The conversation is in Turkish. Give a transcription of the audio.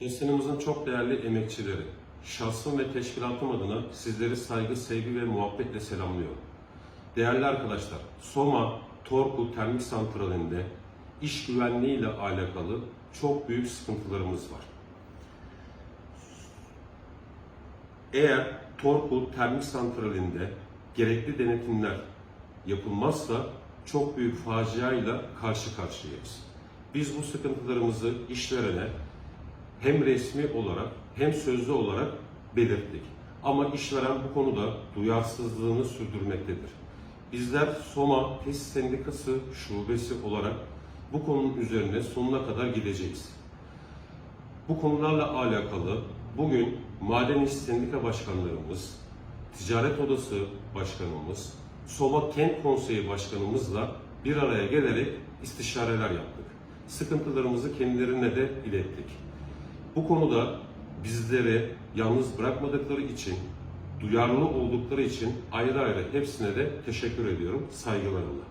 İnsanımızın çok değerli emekçileri, şahsım ve teşkilatım adına sizleri saygı, sevgi ve muhabbetle selamlıyorum. Değerli arkadaşlar, Soma Torku Termik Santrali'nde iş güvenliği ile alakalı çok büyük sıkıntılarımız var. Eğer Torku Termik Santrali'nde gerekli denetimler yapılmazsa çok büyük faciayla karşı karşıyayız. Biz bu sıkıntılarımızı işverene hem resmi olarak hem sözlü olarak belirttik. Ama işveren bu konuda duyarsızlığını sürdürmektedir. Bizler Soma Tesis Sendikası şubesi olarak bu konunun üzerine sonuna kadar gideceğiz. Bu konularla alakalı bugün Maden İş Sendika Başkanlarımız, Ticaret Odası Başkanımız, Soma Kent Konseyi Başkanımızla bir araya gelerek istişareler yaptık. Sıkıntılarımızı kendilerine de ilettik. Bu konuda bizleri yalnız bırakmadıkları için, duyarlı oldukları için ayrı ayrı hepsine de teşekkür ediyorum saygılarımla.